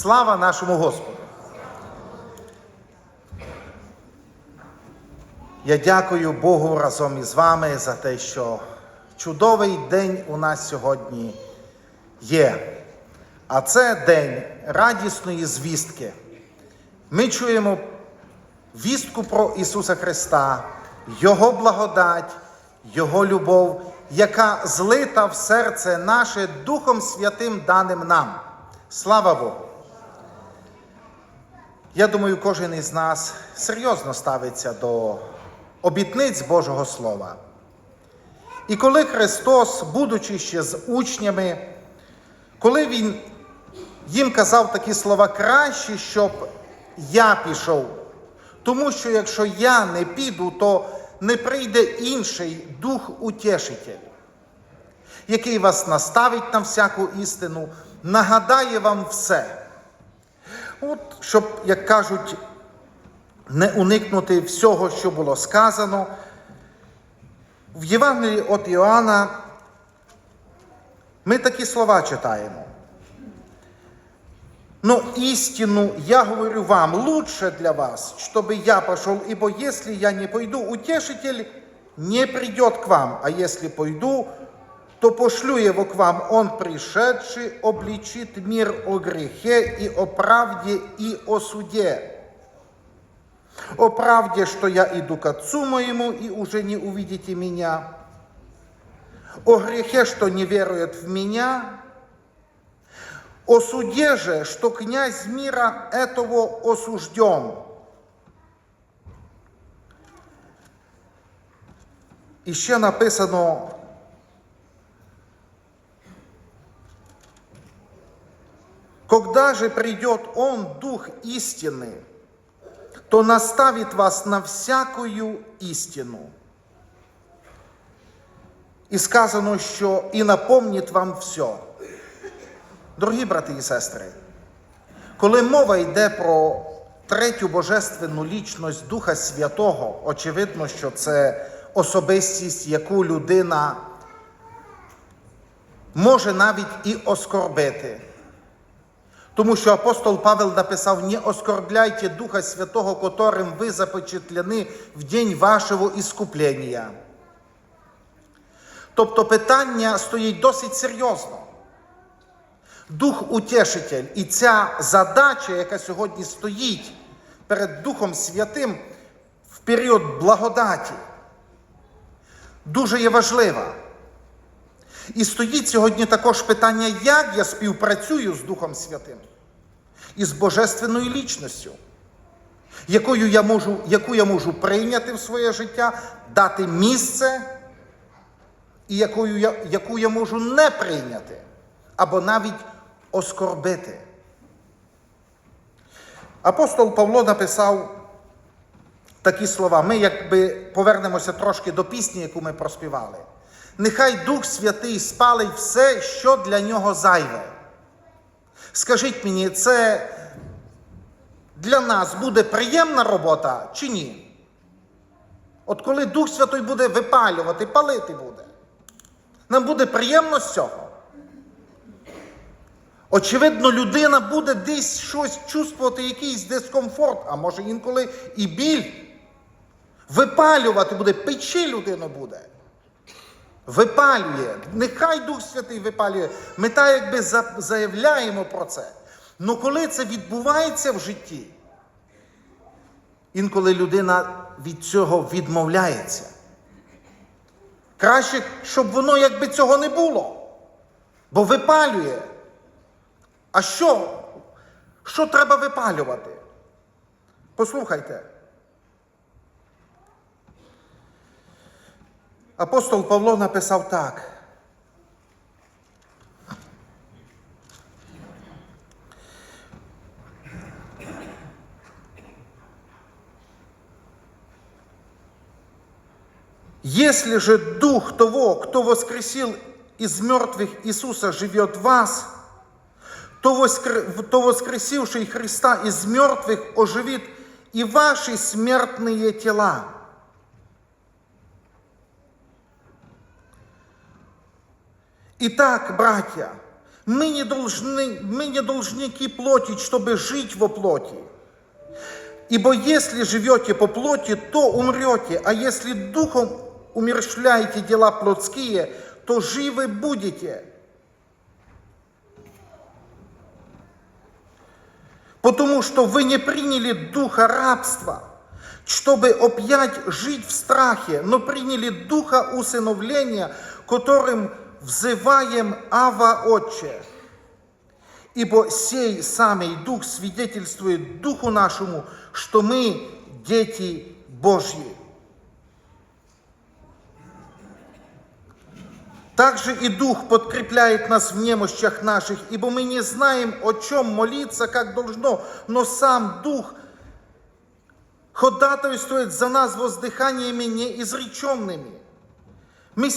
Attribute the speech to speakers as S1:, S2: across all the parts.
S1: Слава нашому Господу! Я дякую Богу разом із вами за те, що чудовий день у нас сьогодні є. А це день радісної звістки. Ми чуємо вістку про Ісуса Христа, Його благодать, Його любов, яка злита в серце наше Духом Святим даним нам. Слава Богу! Я думаю, кожен із нас серйозно ставиться до обітниць Божого Слова. І коли Христос, будучи ще з учнями, коли Він їм казав такі слова краще, щоб я пішов, тому що якщо я не піду, то не прийде інший дух утешитель, який вас наставить на всяку істину, нагадає вам все. От, щоб, як кажуть, не уникнути всього, що було сказано. В Євангелії від Іоанна ми такі слова читаємо. Но истину я говорю вам, лучше для вас, чтобы я пошел, ибо если я не пойду, утешитель не придет к вам, а если пойду, то пошлю его к вам. Он, пришедший, обличит мир о грехе и о правде и о суде. О правде, что я иду к Отцу моему, и уже не увидите меня. О грехе, что не верует в меня. О суде же, что князь мира этого осужден. І ще написано Когда же придет Он, Дух истины, то наставит вас на всякую істину. І сказано, що і напомнить вам все. Дорогі брати і сестри, коли мова йде про третю божественну лічність Духа Святого, очевидно, що це особистість, яку людина може навіть і оскорбити. Тому що апостол Павел написав: не оскорбляйте Духа Святого, которым ви запечатлены в день вашого іскуплення. Тобто питання стоїть досить серйозно. Дух Утешитель і ця задача, яка сьогодні стоїть перед Духом Святим в період благодаті, дуже є важлива. І стоїть сьогодні також питання, як я співпрацюю з Духом Святим і з Божественною лічністю, якою я можу, яку я можу прийняти в своє життя, дати місце, і якою я, яку я можу не прийняти, або навіть оскорбити. Апостол Павло написав такі слова. Ми якби повернемося трошки до пісні, яку ми проспівали. Нехай Дух Святий спалить все, що для нього зайве. Скажіть мені, це для нас буде приємна робота чи ні? От коли Дух Святий буде випалювати, палити буде, нам буде приємно з цього. Очевидно, людина буде десь щось чувствувати, якийсь дискомфорт, а може інколи і біль. Випалювати буде, печі людину буде. Випалює. Нехай Дух Святий випалює. Ми так якби заявляємо про це. Ну коли це відбувається в житті, інколи людина від цього відмовляється. Краще, щоб воно якби цього не було. Бо випалює. А що? Що треба випалювати? Послухайте. Апостол Павло написав так. Если же Дух того, кто воскресил из мертвых Иисуса, живет в вас, то, воскр... то воскресивший Христа из мертвых оживит и ваши смертные тела. Итак, братья, Мы не должны, мы не должники плоти, чтобы жить во плоти. Ибо если живете по плоти, то умрете, а если духом умерщвляете дела плотские, то живы будете. Потому что вы не приняли духа рабства, чтобы опять жить в страхе, но приняли духа усыновления, которым взываем Ава Отче. Ибо сей самый Дух свидетельствует Духу нашему, что мы дети Божьи. Также и Дух подкрепляет нас в немощах наших, ибо мы не знаем, о чем молиться, как должно, но сам Дух ходатайствует за нас воздиханнями неізреченими. Ми,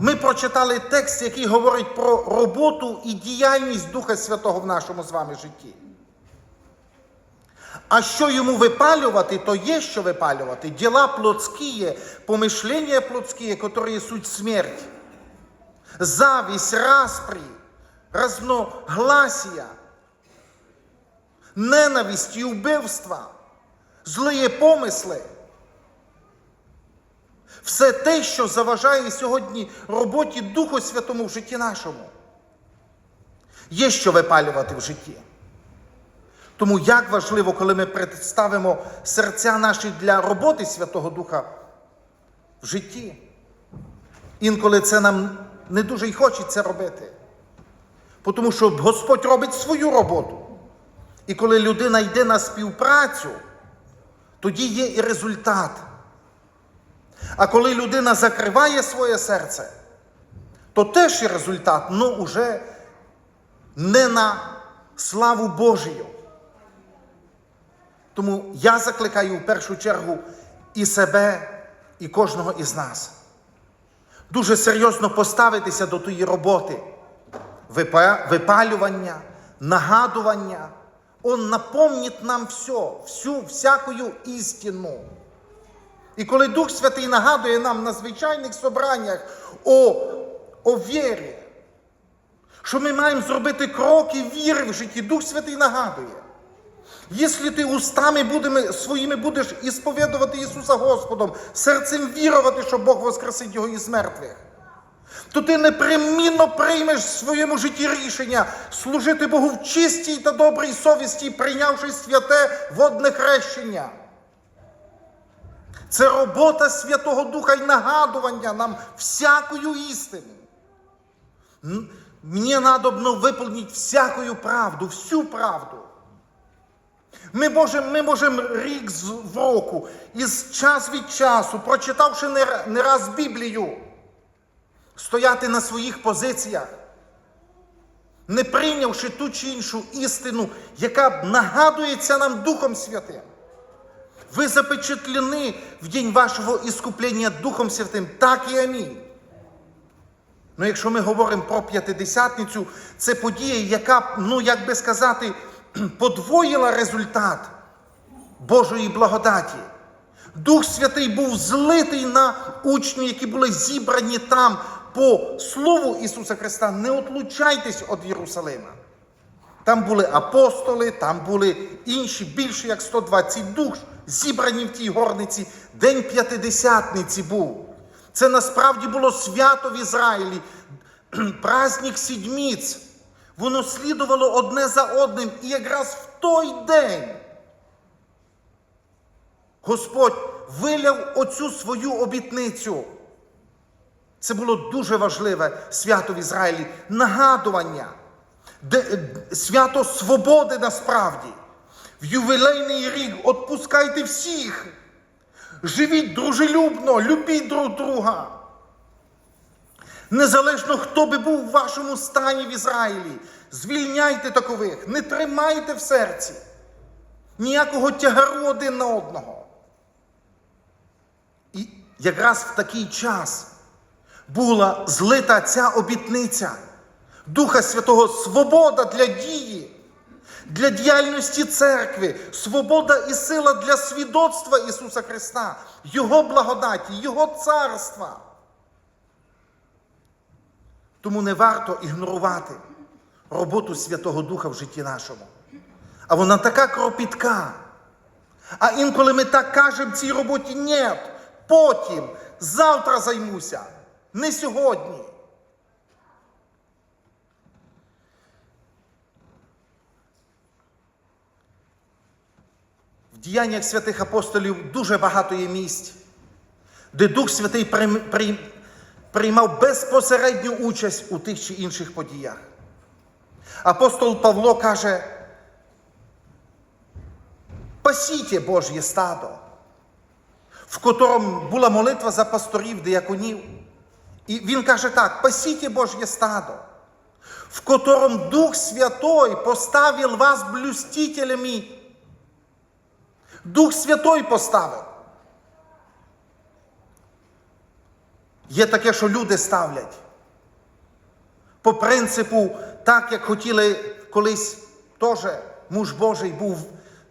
S1: ми прочитали текст, який говорить про роботу і діяльність Духа Святого в нашому з вами житті. А що йому випалювати, то є що випалювати. Діла плотські, помишлення плотські, які суть смерть завість, распри, разногласія, ненависть і вбивства, злі помисли. Все те, що заважає сьогодні роботі Духу Святому в житті нашому. Є що випалювати в житті. Тому як важливо, коли ми представимо серця наші для роботи Святого Духа в житті. Інколи це нам не дуже й хочеться робити. Тому що Господь робить свою роботу. І коли людина йде на співпрацю, тоді є і результат. А коли людина закриває своє серце, то теж є результат, але уже не на славу Божію. Тому я закликаю в першу чергу і себе, і кожного із нас дуже серйозно поставитися до тої роботи, випалювання, нагадування. Он напомнить нам все, всю всякую істину. І коли Дух Святий нагадує нам на звичайних собраннях о, о вірі, що ми маємо зробити кроки віри в житті, Дух Святий нагадує. Якщо ти устами будемо, своїми будеш ісповідувати Ісуса Господом, серцем вірувати, що Бог воскресить Його із мертвих, то ти непримінно приймеш в своєму житті рішення служити Богу в чистій та добрій совісті, прийнявши святе водне хрещення. Це робота Святого Духа і нагадування нам всякою істину. Мені надобно виповнити всякою правду, всю правду. Ми можемо ми можем рік в року, із час від часу, прочитавши не раз Біблію, стояти на своїх позиціях, не прийнявши ту чи іншу істину, яка нагадується нам Духом Святим. Ви запечатлені в день вашого іскуплення Духом Святим, так і амінь. Ну, якщо ми говоримо про п'ятидесятницю, це подія, яка, ну як би сказати, подвоїла результат Божої благодаті. Дух Святий був злитий на учнів, які були зібрані там по Слову Ісуса Христа. Не отлучайтесь від Єрусалима. Там були апостоли, там були інші, більше як 120 душ, зібрані в тій горниці. День п'ятидесятниці був. Це насправді було свято в Ізраїлі, праздник сідміць. Воно слідувало одне за одним. І якраз в той день Господь виляв оцю свою обітницю. Це було дуже важливе свято в Ізраїлі. Нагадування, е, свято свободи насправді. В ювілейний рік відпускайте всіх. Живіть дружелюбно, любіть друг друга. Незалежно, хто би був в вашому стані в Ізраїлі, звільняйте такових, не тримайте в серці ніякого тягару один на одного. І якраз в такий час була злита ця обітниця Духа Святого свобода для дії, для діяльності церкви, свобода і сила для свідоцтва Ісуса Христа, Його благодаті, Його царства. Тому не варто ігнорувати, роботу Святого Духа в житті нашому. А вона така кропітка. А інколи ми так кажемо цій роботі ні, потім, завтра займуся, не сьогодні. В діяннях святих апостолів дуже багато є місць, де Дух Святий прийм- прийм- приймав безпосередню участь у тих чи інших подіях. Апостол Павло каже, пасіте Божє стадо, в котрому була молитва за пасторів, дияконів. І він каже так: пасіте Божє стадо, в котром Дух Святой поставив вас блюстителями. Дух Святой поставив. Є таке, що люди ставлять. По принципу, так як хотіли колись теж муж Божий був,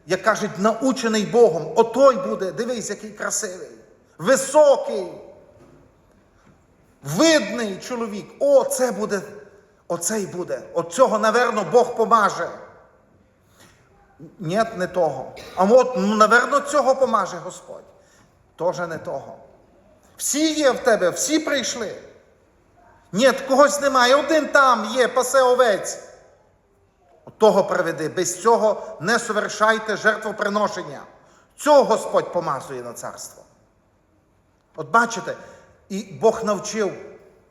S1: як кажуть, научений Богом. Отой буде, дивись, який красивий, високий, видний чоловік. О, це буде, оцей буде. От цього, наверно, Бог помаже. Ні, не того. А от, ну, наверно, цього помаже Господь. Тоже не того. Всі є в тебе, всі прийшли. Ні, когось немає. Один там є, пасе овець. Того приведи. Без цього не совершайте жертвоприношення. Цього Господь помазує на царство. От бачите, і Бог навчив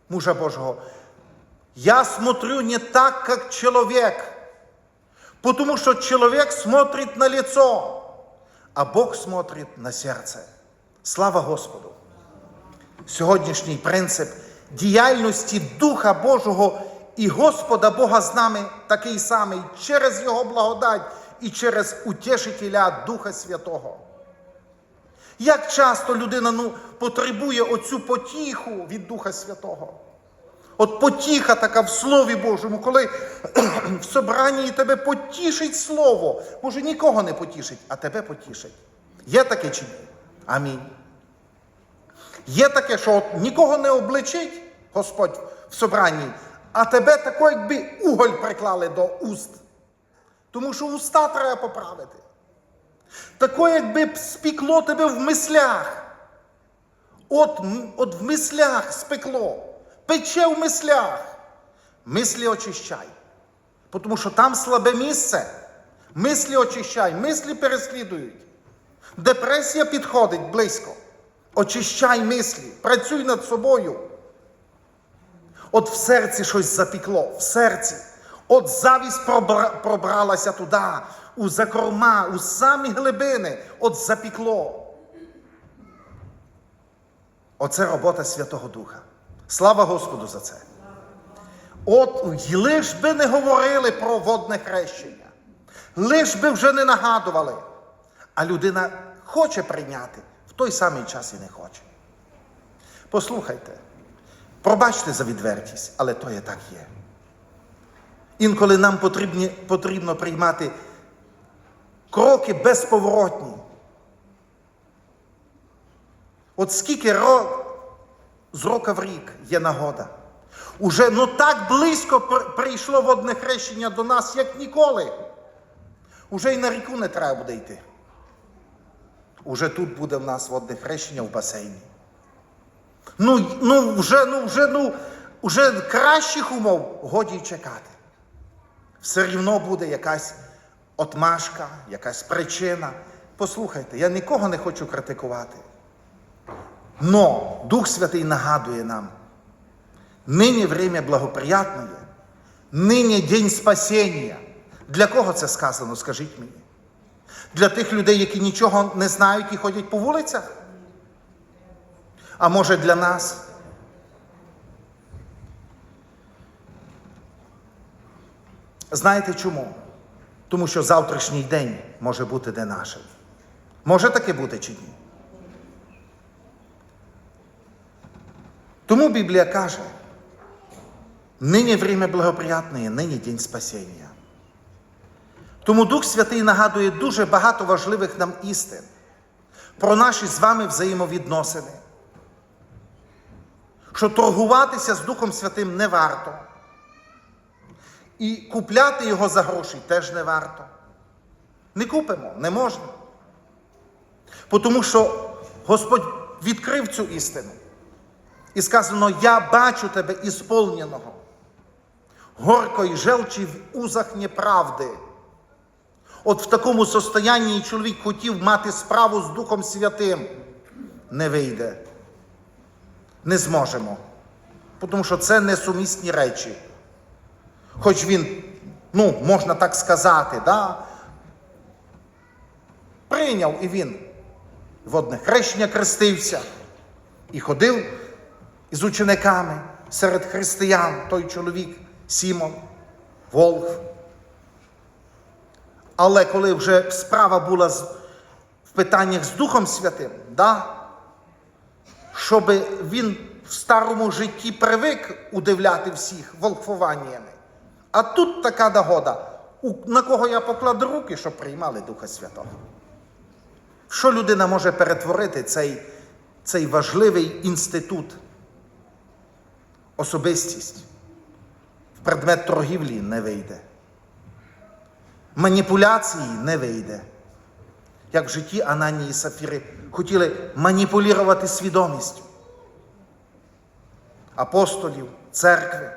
S1: мужа Божого. Я смотрю не так, как человек, потому что человек смотрит на лицо, а Бог смотрит на серце. Слава Господу! Сьогоднішній принцип діяльності Духа Божого і Господа Бога з нами такий самий через Його благодать і через утішителя Духа Святого. Як часто людина ну, потребує оцю потіху від Духа Святого? От потіха така в Слові Божому, коли в собранні тебе потішить Слово. Може, нікого не потішить, а тебе потішить. Є таке чи ні? Амінь. Є таке, що от нікого не обличить Господь в собранні, а тебе тако, якби уголь приклали до уст. Тому що уста треба поправити. Тако, якби спікло тебе в мислях. От, от в мислях спекло, пече в мислях. Мислі очищай. Тому що там слабе місце. Мислі очищай, мислі переслідують. Депресія підходить близько. Очищай мислі, працюй над собою. От в серці щось запікло, в серці. От завість пробра- пробралася туди, у закорма, у самі глибини, от запікло. Оце робота Святого Духа. Слава Господу за це. От лиш би не говорили про водне хрещення, лиш би вже не нагадували. А людина хоче прийняти, в той самий час і не хоче. Послухайте, пробачте за відвертість, але то є так є. Інколи нам потрібні, потрібно приймати кроки безповоротні. От скільки ро... з року в рік є нагода. Уже ну так близько прийшло водне хрещення до нас, як ніколи. Уже й на ріку не треба буде йти. Уже тут буде в нас водне хрещення в басейні. Ну, ну вже, ну, вже, ну, вже кращих умов годі й чекати. Все рівно буде якась отмашка, якась причина. Послухайте, я нікого не хочу критикувати. Но Дух Святий нагадує нам, нині время благоприятне, нині день спасіння. Для кого це сказано, скажіть мені? Для тих людей, які нічого не знають і ходять по вулицях? А може для нас? Знаєте чому? Тому що завтрашній день може бути не нашим. Може таке бути чи ні? Тому Біблія каже, нині время благоприятне, нині день спасіння. Тому Дух Святий нагадує дуже багато важливих нам істин про наші з вами взаємовідносини. Що торгуватися з Духом Святим не варто. І купляти його за гроші теж не варто. Не купимо, не можна. Тому що Господь відкрив цю істину. І сказано: Я бачу тебе ісполненого, горкої желчі в узах неправди. От в такому состоянні чоловік хотів мати справу з Духом Святим. Не вийде. Не зможемо. Тому що це несумісні речі. Хоч він, ну, можна так сказати, да? прийняв і він водне хрещення крестився і ходив із учениками серед християн, той чоловік Сімон, Волф. Але коли вже справа була в питаннях з Духом Святим, да, щоб він в старому житті привик удивляти всіх волхвуваннями. А тут така нагода, у- на кого я покладу руки, щоб приймали Духа Святого. Що людина може перетворити цей, цей важливий інститут, особистість? В предмет торгівлі не вийде. Маніпуляції не вийде. Як в житті Ананії і Сафіри хотіли маніпулювати свідомістю апостолів, церкви.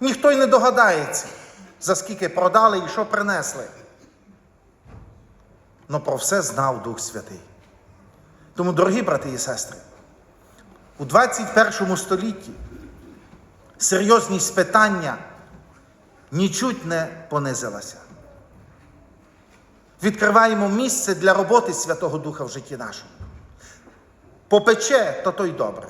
S1: Ніхто й не догадається, за скільки продали і що принесли. Но про все знав Дух Святий. Тому, дорогі брати і сестри, у 21 столітті серйозність питання нічуть не понизилася. Відкриваємо місце для роботи Святого Духа в житті нашому. Попече, то то й добре.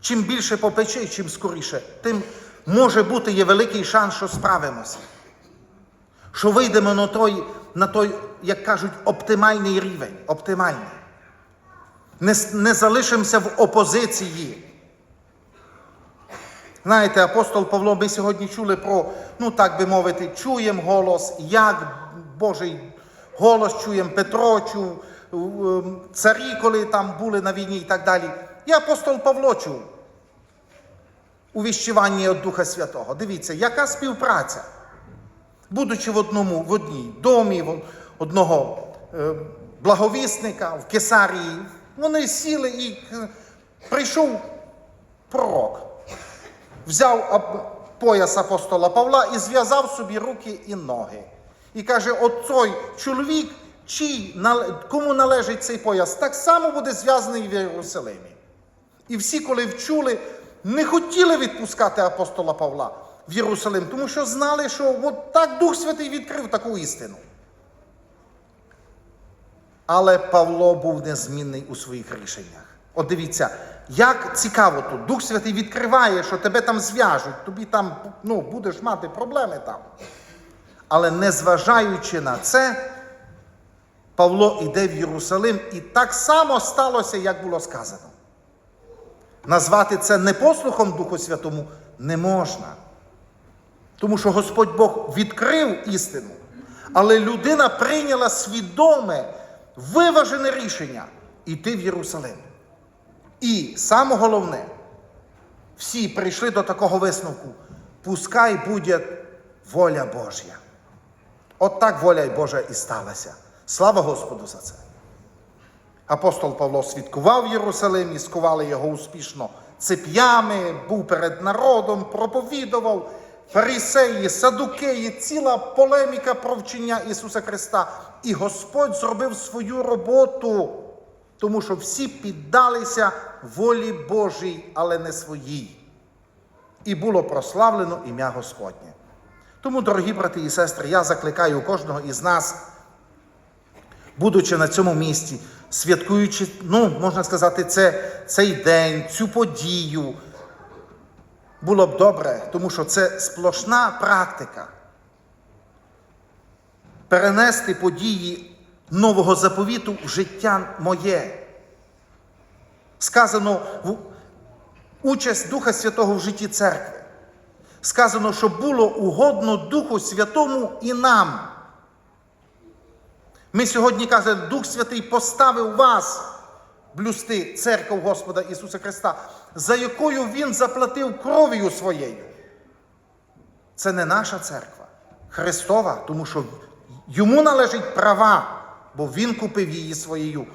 S1: Чим більше попече, чим скоріше, тим може бути є великий шанс, що справимося. Що вийдемо на той, на той, як кажуть, оптимальний рівень. Оптимальний. Не, не залишимося в опозиції. Знаєте, апостол Павло, ми сьогодні чули про, ну так би мовити, чуємо голос, як Божий голос чуємо, Петро чув, царі, коли там були на війні і так далі. І апостол Павло чув у віщуванні від Духа Святого. Дивіться, яка співпраця. Будучи в одному, в одній домі, в одного е, благовісника в Кесарії, вони сіли і е, прийшов пророк взяв пояс апостола Павла і зв'язав собі руки і ноги. І каже: оцей чоловік, чий, кому належить цей пояс, так само буде зв'язаний в Єрусалимі. І всі, коли вчули, не хотіли відпускати апостола Павла в Єрусалим, тому що знали, що от так Дух Святий відкрив таку істину. Але Павло був незмінний у своїх рішеннях. От дивіться, як цікаво тут. Дух Святий відкриває, що тебе там зв'яжуть, тобі там ну, будеш мати проблеми там. Але незважаючи на це, Павло йде в Єрусалим, і так само сталося, як було сказано. Назвати це непослухом Духу Святому не можна. Тому що Господь Бог відкрив істину, але людина прийняла свідоме, виважене рішення йти в Єрусалим. І саме головне, всі прийшли до такого висновку: пускай буде воля Божя. От так воля Божа і сталася. Слава Господу за це. Апостол Павло свідкував в Єрусалимі, скували його успішно цеп'ями, був перед народом, проповідував фарисеї, садукеї, ціла полеміка про вчення Ісуса Христа. І Господь зробив свою роботу, тому що всі піддалися волі Божій, але не своїй. І було прославлено ім'я Господнє. Тому, дорогі брати і сестри, я закликаю кожного із нас будучи на цьому місці, святкуючи, ну, можна сказати, це, цей день, цю подію, було б добре, тому що це сплошна практика. Перенести події нового заповіту в життя моє. Сказано участь Духа Святого в житті церкви. Сказано, щоб було угодно Духу Святому і нам. Ми сьогодні кажемо, Дух Святий поставив вас блюсти церкву Господа Ісуса Христа, за якою Він заплатив кров'ю своєю. Це не наша церква, Христова, тому що йому належать права, бо Він купив її своєю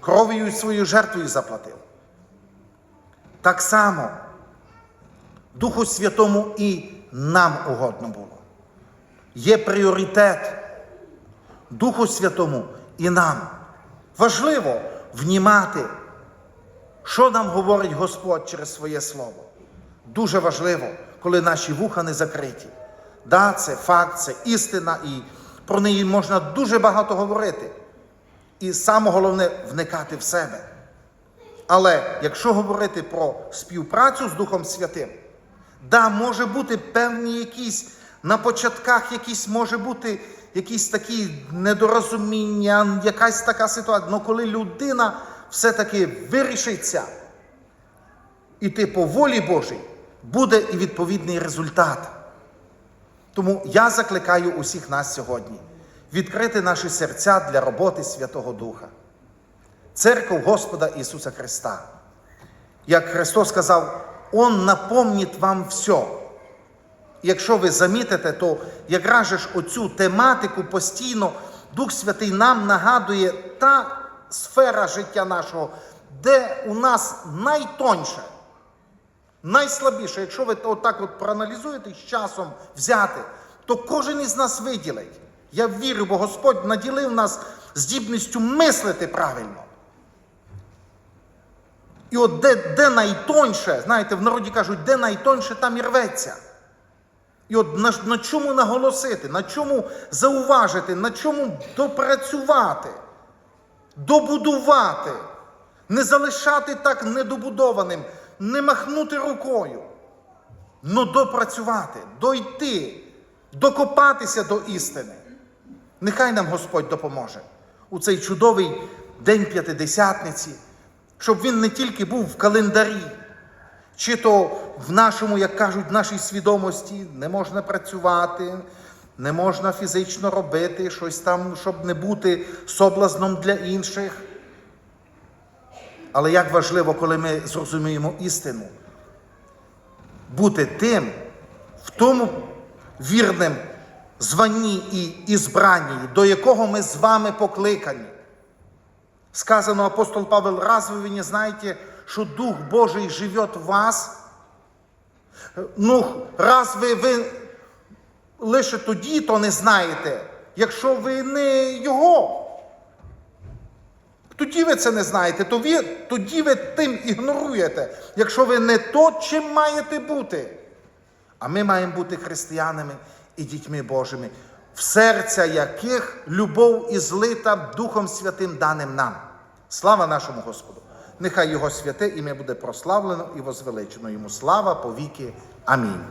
S1: кров'ю і своєю жертвою заплатив. Так само Духу Святому і нам угодно було. Є пріоритет Духу Святому і нам. Важливо внімати, що нам говорить Господь через своє Слово. Дуже важливо, коли наші вуха не закриті. Да, це факт, це істина, і про неї можна дуже багато говорити. І саме головне вникати в себе. Але якщо говорити про співпрацю з Духом Святим, да, може бути певні якісь на початках, якісь може бути якісь такі недорозуміння, якась така ситуація. Але коли людина все-таки вирішиться іти по волі Божій, буде і відповідний результат. Тому я закликаю усіх нас сьогодні відкрити наші серця для роботи Святого Духа. Церков Господа Ісуса Христа. Як Христос сказав, Он напомнить вам все. Якщо ви замітите, то якраз ж оцю тематику постійно Дух Святий нам нагадує та сфера життя нашого, де у нас найтоньше, найслабіше. Якщо ви отак от проаналізуєте з часом взяти, то кожен із нас виділить. Я вірю, бо Господь наділив нас здібністю мислити правильно. І от де, де найтоньше, знаєте, в народі кажуть, де найтоньше, там і рветься. І от на, на чому наголосити, на чому зауважити, на чому допрацювати, добудувати, не залишати так недобудованим, не махнути рукою, но допрацювати, дойти, докопатися до істини. Нехай нам Господь допоможе у цей чудовий день п'ятидесятниці, щоб він не тільки був в календарі, чи то в нашому, як кажуть, в нашій свідомості не можна працювати, не можна фізично робити щось там, щоб не бути соблазном для інших. Але як важливо, коли ми зрозуміємо істину, бути тим, в тому вірним званні і ізбранні, до якого ми з вами покликані. Сказано апостол Павел, раз вы не знаете, что Дух Божий живет в вас? Ну, раз ви, ви лише тоді то не знаєте, якщо ви не Його. Тоді ви це не знаєте, то ви, тоді ви тим ігноруєте, якщо ви не то, чим маєте бути. А ми маємо бути християнами і дітьми Божими, в серця яких любов і злита Духом Святим даним нам. Слава нашому Господу! Нехай Його святе ім'я буде прославлено і возвеличено. Йому слава повіки. Амінь.